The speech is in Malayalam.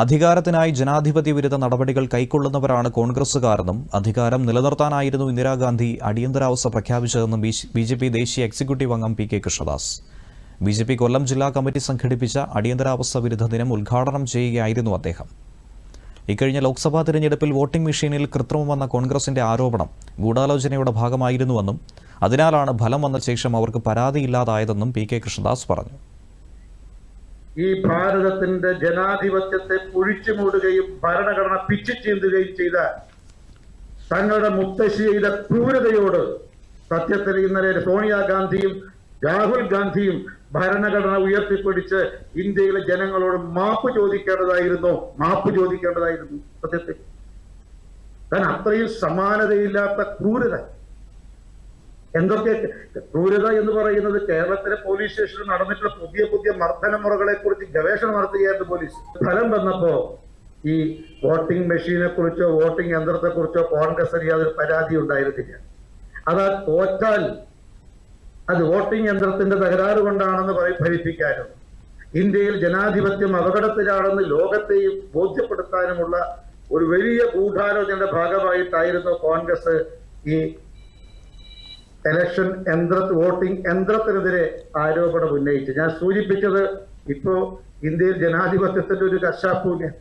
അധികാരത്തിനായി ജനാധിപത്യ വിരുദ്ധ നടപടികൾ കൈക്കൊള്ളുന്നവരാണ് കോൺഗ്രസുകാരെന്നും അധികാരം നിലനിർത്താനായിരുന്നു ഇന്ദിരാഗാന്ധി അടിയന്തരാവസ്ഥ പ്രഖ്യാപിച്ചതെന്നും ബി ജെ പി ദേശീയ എക്സിക്യൂട്ടീവ് അംഗം P K Krishnadas. B J P Kollam ജില്ലാ കമ്മിറ്റി സംഘടിപ്പിച്ച അടിയന്തരാവസ്ഥ വിരുദ്ധ ദിനം ഉദ്ഘാടനം ചെയ്യുകയായിരുന്നു അദ്ദേഹം. ഇക്കഴിഞ്ഞ ലോക്സഭാ തിരഞ്ഞെടുപ്പിൽ വോട്ടിംഗ് മെഷീനിൽ കൃത്രിമം വന്ന കോൺഗ്രസിന്റെ ആരോപണം ഗൂഢാലോചനയുടെ ഭാഗമായിരുന്നുവെന്നും അതിനാലാണ് ഫലം വന്ന ശേഷം അവർക്ക് പരാതിയില്ലാതായതെന്നും പി കെ കൃഷ്ണദാസ് പറഞ്ഞു. ഈ ഭാരതത്തിന്റെ ജനാധിപത്യത്തെ പൊഴിച്ചു മൂടുകയും ഭരണഘടന പിച്ചു ചീന്തുകയും ചെയ്ത തങ്ങളുടെ മുത്തശ്ശി ചെയ്ത ക്രൂരതയോട് സത്യത്തിൽ ഇന്നലെ സോണിയാഗാന്ധിയും രാഹുൽ ഗാന്ധിയും ഭരണഘടന ഉയർത്തിപ്പിടിച്ച് ഇന്ത്യയിലെ ജനങ്ങളോട് മാപ്പ് ചോദിക്കേണ്ടതായിരുന്നു മാപ്പ് ചോദിക്കേണ്ടതായിരുന്നു. സത്യത്തിൽ. കാരണം അത്രയും സമാനതയില്ലാത്ത ക്രൂരത. എന്തൊക്കെ ക്രൂരത എന്ന് പറയുന്നത് കേരളത്തിലെ പോലീസ് സ്റ്റേഷനിൽ നടന്നിട്ടുള്ള പുതിയ പുതിയ മർദ്ദന മുറകളെ കുറിച്ച് ഗവേഷണം നടത്തുകയായിരുന്നു പോലീസ് ഫലം വന്നപ്പോ ഈ വോട്ടിംഗ് മെഷീനെ കുറിച്ചോ വോട്ടിംഗ് യന്ത്രത്തെ കുറിച്ചോ കോൺഗ്രസിന് യാതൊരു പരാതി ഉണ്ടായിരുന്നില്ല. അത് തോറ്റാൽ അത് വോട്ടിംഗ് യന്ത്രത്തിന്റെ തകരാറ് കൊണ്ടാണെന്ന് പറ- ഭരിപ്പിക്കാനും ഇന്ത്യയിൽ ജനാധിപത്യം അപകടത്തിലാണെന്ന് ലോകത്തെയും ബോധ്യപ്പെടുത്താനുമുള്ള ഒരു വലിയ ഗൂഢാലോചനയുടെ ഭാഗമായിട്ടായിരുന്നു കോൺഗ്രസ് ഈ ഇലക്ഷൻ യന്ത്ര വോട്ടിംഗ് യന്ത്രത്തിനെതിരെ ആരോപണം ഉന്നയിച്ചു. ഞാൻ സൂചിപ്പിച്ചത് ഇപ്പോ ഇന്ത്യയിൽ ജനാധിപത്യത്തിന്റെ ഒരു കശാപ്പൂല്യം